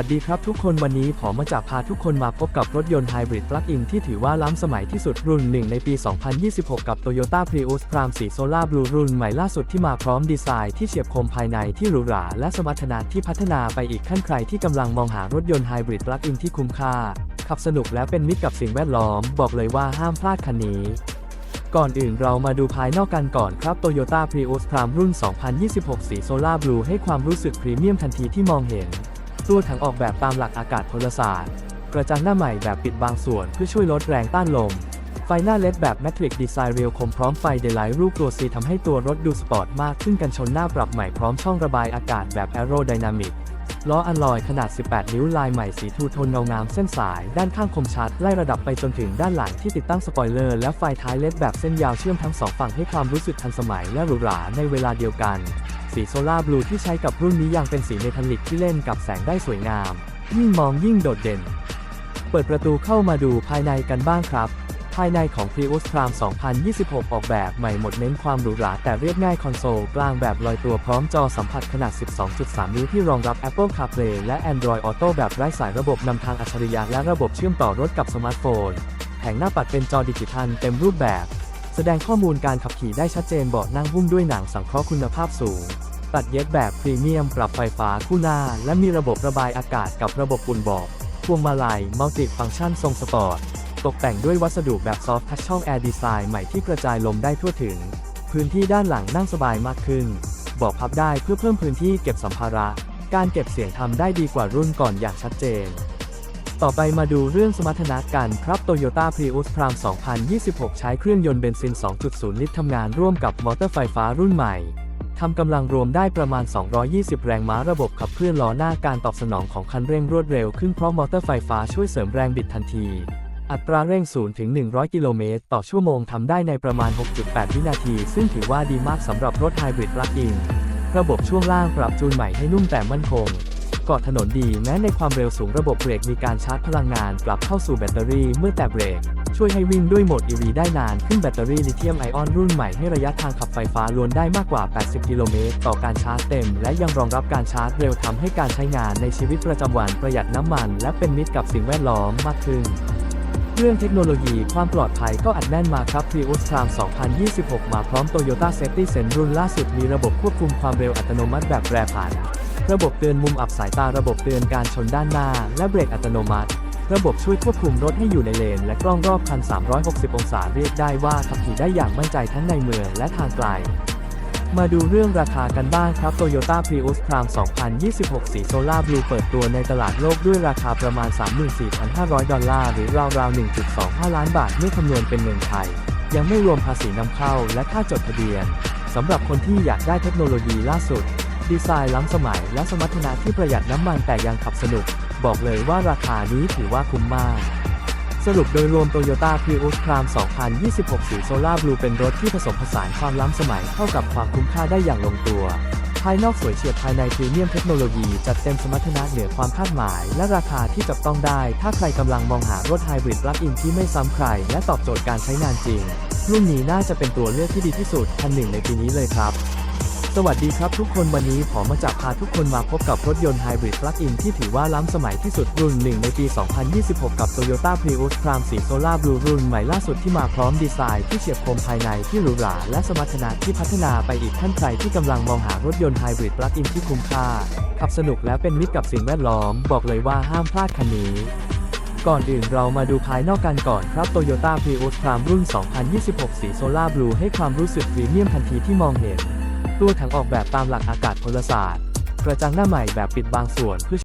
วัสดีครับทุกคนวันนี้ผมมาจากพาทุกคนมาพบกับรถยนต์ไฮบริดปลั๊กอินที่ถือว่าล้ำสมัยที่สุดรุ่นหนึ่งในปี 2026 กับ Toyota Prius Prime สีโซล่าบลูรุ่นใหม่ล่าสุดที่มาพร้อมดีไซน์ที่เฉียบคมภายในที่หรูหราและสมรรถนะที่พัฒนาไปอีกขั้นใครที่กำลังมองหารถยนต์ไฮบริดปลั๊กอินที่คุ้มค่า ขับสนุกและเป็นมิตรกับสิ่งแวดล้อม บอกเลยว่าห้ามพลาดคันนี้ก่อนอื่นเรามาดูภายนอกกันก่อนครับ Toyota Prius Prime รุ่น 2026 สีโซล่าบลูให้ความรู้สึกพรีเมียมทันทีที่มองเห็น ตัวถังออกแบบตามหลักอากาศพลศาสตร์ กระจังหน้าใหม่แบบปิดบางส่วนเพื่อช่วยลดแรงต้านลม ไฟหน้าเลดแบบแมทริกดีไซน์เรียวคมพร้อมไฟเดลไลท์รูปตัว C ทำให้ตัวรถดูสปอร์ตมากขึ้นกันชนหน้าปรับใหม่พร้อมช่องระบายอากาศแบบแอโรไดนามิกล้ออัลลอยขนาด 18 นิ้วลายใหม่สีทูโทนเงางามเส้นสาย ด้านข้างคมชัด ไล่ระดับไปจนถึงด้านหลังที่ติดตั้งสปอยเลอร์ และไฟท้ายเลดแบบเส้นยาวเชื่อมทั้งสองฝั่งให้ความรู้สึกทันสมัยและหรูหราในเวลาเดียวกัน สีโซล่าบลูที่ใช้กับรุ่นนี้ยังเป็นสีเมทัลลิกที่เล่นกับแสงได้สวยงาม ยิ่งมองยิ่งโดดเด่น เปิดประตูเข้ามาดูภายในกันบ้างครับ ภายในของ Prius Prime 2026 ออกแบบใหม่หมดเน้นความหรูหราแต่เรียบง่ายคอนโซลกลางแบบลอยตัวพร้อมจอสัมผัสขนาด 12.3 นิ้วที่รองรับ Apple CarPlay และ Android Auto แบบไร้สายระบบนำทางอัจฉริยะและระบบเชื่อมต่อรถกับสมาร์ทโฟน แผงหน้าปัดเป็นจอดิจิทัลเต็มรูปแบบ แสดงข้อมูลการขับขี่ได้ชัดเจนเบาะนั่งหุ้มด้วยหนังสังเคราะห์คุณภาพสูง ตัดเย็บแบบพรีเมียมปรับไฟฟ้าคู่หน้า และมีระบบระบายอากาศกับระบบอุ่นเบาะพวงมาลัยมัลติฟังก์ชันทรงสปอร์ตตกแต่งด้วยวัสดุแบบซอฟต์ทัชช่องแอร์ดีไซน์ใหม่ที่กระจายลมได้ทั่วถึง พื้นที่ด้านหลังนั่งสบายมากขึ้นเบอกพับได้เพื่อเพิ่มพื้นที่เก็บสัมภาระ การเก็บเสียงทำได้ดีกว่ารุ่นก่อนอย่างชัดเจน ต่อไปมาดูเรื่องสมรรถนะกันครับ Toyota Prius Prime 2026 ใช้เครื่องยนต์เบนซิน 2.0 ลิตรทำงานร่วมกับมอเตอร์ไฟฟ้ารุ่นใหม่ทำกำลังรวมได้ประมาณ 220 แรงม้าระบบขับเคลื่อนล้อหน้าการตอบสนองของคันเร่งรวดเร็วขึ้นเพราะมอเตอร์ไฟฟ้าช่วยเสริมแรงบิดทันที อัตราเร่ง0ถึง 100 กิโลเมตรต่อชั่วโมงทำได้ในประมาณ 6.8 วินาที ซึ่งถือว่าดีมากสำหรับรถไฮบริดปลั๊กอิน ระบบช่วงล่างปรับจูนใหม่ให้นุ่มแต่มั่นคง เกาะถนนดีแม้ในความเร็วสูงระบบเบรกมีการชาร์จพลังงานกลับเข้าสู่แบตเตอรี่เมื่อแตะเบรก ช่วยให้วิ่งด้วยโหมด EV ได้นานขึ้นแบตเตอรี่ลิเธียมไอออนรุ่นใหม่ให้ระยะทางขับไฟฟ้าล้วนได้มากกว่า 80 กิโลเมตรต่อการชาร์จเต็ม และยังรองรับการชาร์จเร็วทำให้การใช้งานในชีวิตประจำวันประหยัดน้ำมัน และเป็นมิตรกับสิ่งแวดล้อมมากขึ้นเรื่องเทคโนโลยีความปลอดภัยก็อัดแน่นมาครับ Prius Prime 2026 มาพร้อม Toyota Safety Sense รุ่นล่าสุดมีระบบควบคุมความเร็วอัตโนมัติแบบแปรผัน ระบบเตือนมุมอับสายตาระบบเตือนการชนด้านหน้า และเบรกอัตโนมัติ ระบบช่วยควบคุมรถให้อยู่ในเลน และกล้องรอบคัน 360 องศาเรียกได้ว่าขับขี่ได้อย่างมั่นใจทั้งในเมืองและทางไกล มาดูเรื่องราคากันบ้างครับ Toyota Prius Prime 2026 สีโซล่าบลูเปิดตัวในตลาดโลกด้วยราคาประมาณ 34,500 ดอลลาร์หรือราวๆ 1.25 ล้านบาทเมื่อคำนวณเป็นเงินไทย ยังไม่รวมภาษีนำเข้าและค่าจดทะเบียนสำหรับคนที่อยากได้เทคโนโลยีล่าสุด ดีไซน์ล้ำสมัยและสมรรถนะที่ประหยัดน้ำมันแต่ยังขับสนุก บอกเลยว่าราคานี้ถือว่าคุ้มมาก สรุปโดยรวม Toyota Prius Prime 2026 สีโซล่าบลูเป็นรถที่ผสมผสานความล้ำสมัยเข้ากับความคุ้มค่าได้อย่างลงตัว ภายนอกสวยเฉียบภายในพรีเมียมเทคโนโลยีจัดเต็มสมรรถนะเหนือความคาดหมาย และราคาที่จับต้องได้ ถ้าใครกำลังมองหารถไฮบริดปลั๊กอินที่ไม่ซ้ำใคร และตอบโจทย์การใช้งานจริงรุ่นนี้น่าจะเป็นตัวเลือกที่ดีที่สุดคันหนึ่งในปีนี้เลยครับ สวัสดีครับทุกคนวันนี้ผมมาจากพาทุกคนมาพบกับรถยนต์ไฮบริดปลั๊กอินที่ถือว่าล้ำสมัยที่สุดรุ่นหนึ่งในปี 2026 กับ Toyota Prius Prime สีโซล่าบลูรุ่นใหม่ล่าสุดที่มาพร้อมดีไซน์ที่เฉียบคมภายในที่หรูหราและสมรรถนะที่พัฒนาไปอีกขั้นใครที่กำลังมองหารถยนต์ไฮบริดปลั๊กอินที่คุ้มค่า ขับสนุกและเป็นมิตรกับสิ่งแวดล้อม บอกเลยว่าห้ามพลาดคันนี้ก่อนอื่นเรามาดูภายนอกกันก่อนครับ Toyota Prius Prime รุ่น 2026 สีโซล่าบลูให้ความรู้สึกพรีเมียมทันทีที่มองเห็น ตัวถังออกแบบตามหลักอากาศพลศาสตร์ กระจังหน้าใหม่แบบปิดบางส่วนเพื่อ